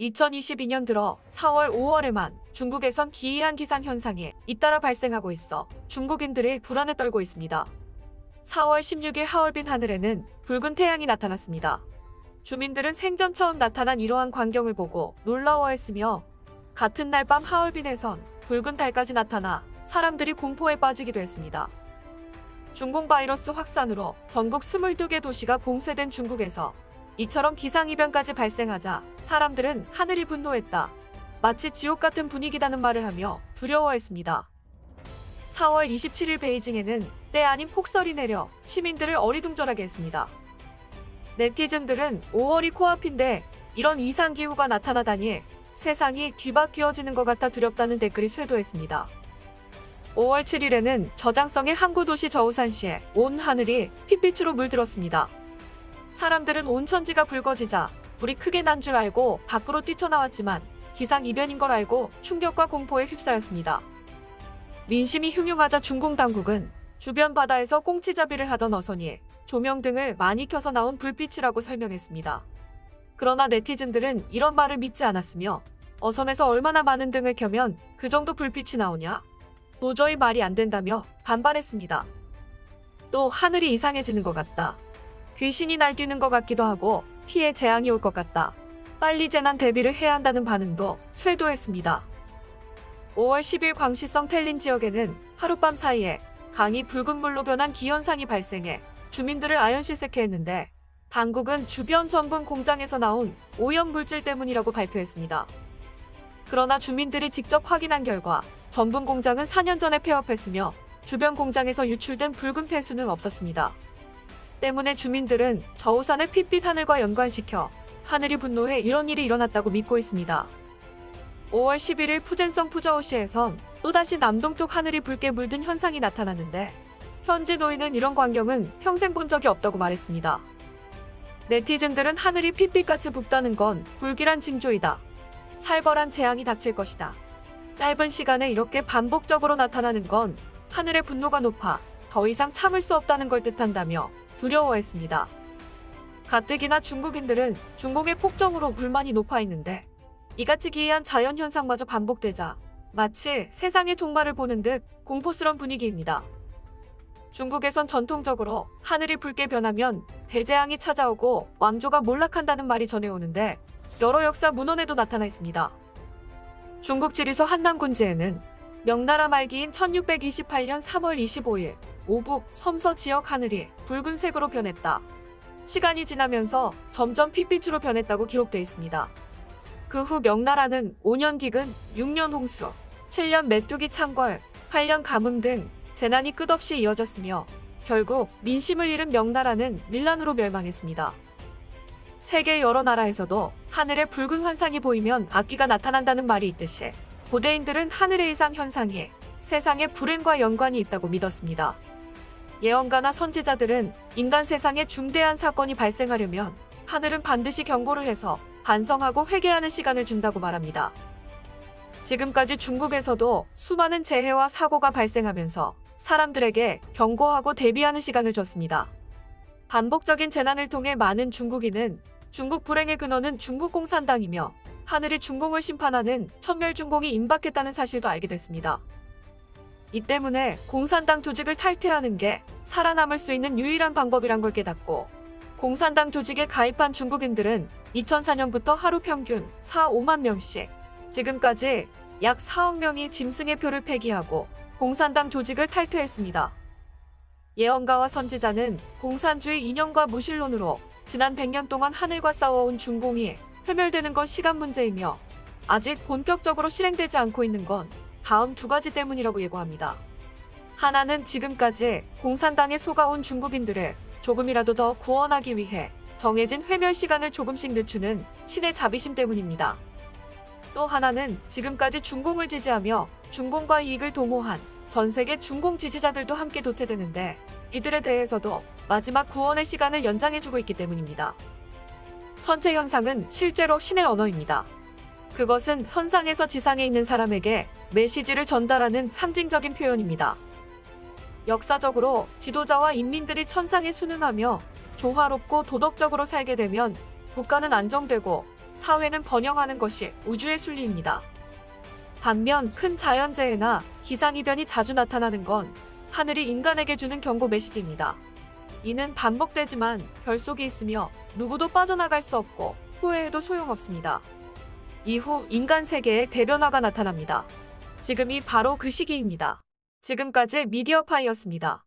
2022년 들어 4월, 5월에만 중국에선 기이한 기상 현상이 잇따라 발생하고 있어 중국인들이 불안에 떨고 있습니다. 4월 16일 하얼빈 하늘에는 붉은 태양이 나타났습니다. 주민들은 생전 처음 나타난 이러한 광경을 보고 놀라워했으며 같은 날 밤 하얼빈에선 붉은 달까지 나타나 사람들이 공포에 빠지기도 했습니다. 중공 바이러스 확산으로 전국 22개 도시가 봉쇄된 중국에서 이처럼 기상이변까지 발생하자 사람들은 하늘이 분노했다. 마치 지옥 같은 분위기다는 말을 하며 두려워했습니다. 4월 27일 베이징에는 때 아닌 폭설이 내려 시민들을 어리둥절하게 했습니다. 네티즌들은 5월이 코앞인데 이런 이상기후가 나타나다니 세상이 뒤바뀌어지는 것 같아 두렵다는 댓글이 쇄도했습니다. 5월 7일에는 저장성의 항구 도시 저우산시에 온 하늘이 핏빛으로 물들었습니다. 사람들은 온 천지가 붉어지자 불이 크게 난 줄 알고 밖으로 뛰쳐나왔지만 기상 이변인 걸 알고 충격과 공포에 휩싸였습니다. 민심이 흉흉하자 중공 당국은 주변 바다에서 꽁치잡이를 하던 어선이 조명 등을 많이 켜서 나온 불빛이라고 설명했습니다. 그러나 네티즌들은 이런 말을 믿지 않았으며 어선에서 얼마나 많은 등을 켜면 그 정도 불빛이 나오냐? 도저히 말이 안 된다며 반발했습니다. 또 하늘이 이상해지는 것 같다. 귀신이 날뛰는 것 같기도 하고 피해 재앙이 올 것 같다. 빨리 재난 대비를 해야 한다는 반응도 쇄도했습니다. 5월 10일 광시성 텔린 지역에는 하룻밤 사이에 강이 붉은 물로 변한 기현상이 발생해 주민들을 아연실색해 했는데 당국은 주변 전분 공장에서 나온 오염 물질 때문이라고 발표했습니다. 그러나 주민들이 직접 확인한 결과 전분 공장은 4년 전에 폐업했으며 주변 공장에서 유출된 붉은 폐수는 없었습니다. 때문에 주민들은 저우산을 핏빛 하늘과 연관시켜 하늘이 분노해 이런 일이 일어났다고 믿고 있습니다. 5월 11일 푸젠성 푸저우시에선 또다시 남동쪽 하늘이 붉게 물든 현상이 나타났는데 현지 노인은 이런 광경은 평생 본 적이 없다고 말했습니다. 네티즌들은 하늘이 핏빛같이 붓다는 건 불길한 징조이다. 살벌한 재앙이 닥칠 것이다. 짧은 시간에 이렇게 반복적으로 나타나는 건 하늘의 분노가 높아 더 이상 참을 수 없다는 걸 뜻한다며 두려워했습니다. 가뜩이나 중국인들은 중공의 폭정으로 불만이 높아 있는데 이같이 기이한 자연 현상마저 반복되자 마치 세상의 종말을 보는 듯 공포스러운 분위기입니다. 중국에선 전통적으로 하늘이 붉게 변하면 대재앙이 찾아오고 왕조가 몰락한다는 말이 전해오는데 여러 역사 문헌에도 나타나 있습니다. 중국 지리서 한남군지에는 명나라 말기인 1628년 3월 25일 오북 섬서 지역 하늘이 붉은색으로 변했다. 시간이 지나면서 점점 핏빛으로 변했다고 기록되어 있습니다. 그 후 명나라는 5년 기근, 6년 홍수, 7년 메뚜기 창궐, 8년 가뭄 등 재난이 끝없이 이어졌으며 결국 민심을 잃은 명나라는 밀란으로 멸망했습니다. 세계 여러 나라에서도 하늘에 붉은 환상이 보이면 악기가 나타난다는 말이 있듯이 고대인들은 하늘의 이상 현상이 세상의 불행과 연관이 있다고 믿었습니다. 예언가나 선지자들은 인간 세상에 중대한 사건이 발생하려면 하늘은 반드시 경고를 해서 반성하고 회개하는 시간을 준다고 말합니다. 지금까지 중국에서도 수많은 재해와 사고가 발생하면서 사람들에게 경고하고 대비하는 시간을 줬습니다. 반복적인 재난을 통해 많은 중국인은 중국 불행의 근원은 중국 공산당이며 하늘이 중공을 심판하는 천멸중공이 임박했다는 사실도 알게 됐습니다. 이 때문에 공산당 조직을 탈퇴하는 게 살아남을 수 있는 유일한 방법이란 걸 깨닫고 공산당 조직에 가입한 중국인들은 2004년부터 하루 평균 4, 5만 명씩 지금까지 약 4억 명이 짐승의 표를 폐기하고 공산당 조직을 탈퇴했습니다. 예언가와 선지자는 공산주의 이념과 무신론으로 지난 100년 동안 하늘과 싸워온 중공이 회멸되는 건 시간 문제이며 아직 본격적으로 실행되지 않고 있는 건 다음 두 가지 때문이라고 예고합니다. 하나는 지금까지 공산당에 속아온 중국인들을 조금이라도 더 구원하기 위해 정해진 회멸 시간을 조금씩 늦추는 신의 자비심 때문입니다. 또 하나는 지금까지 중공을 지지하며 중공과 이익을 도모한 전 세계 중공 지지자들도 함께 도태되는데 이들에 대해서도 마지막 구원의 시간을 연장해주고 있기 때문입니다. 천체 현상은 실제로 신의 언어입니다. 그것은 선상에서 지상에 있는 사람에게 메시지를 전달하는 상징적인 표현입니다. 역사적으로 지도자와 인민들이 천상에 순응하며 조화롭고 도덕적으로 살게 되면 국가는 안정되고 사회는 번영하는 것이 우주의 순리입니다. 반면 큰 자연재해나 기상이변이 자주 나타나는 건 하늘이 인간에게 주는 경고 메시지입니다. 이는 반복되지만 결속이 있으며 누구도 빠져나갈 수 없고 후회해도 소용없습니다. 이후 인간 세계에 대변화가 나타납니다. 지금이 바로 그 시기입니다. 지금까지 미디어 파이였습니다.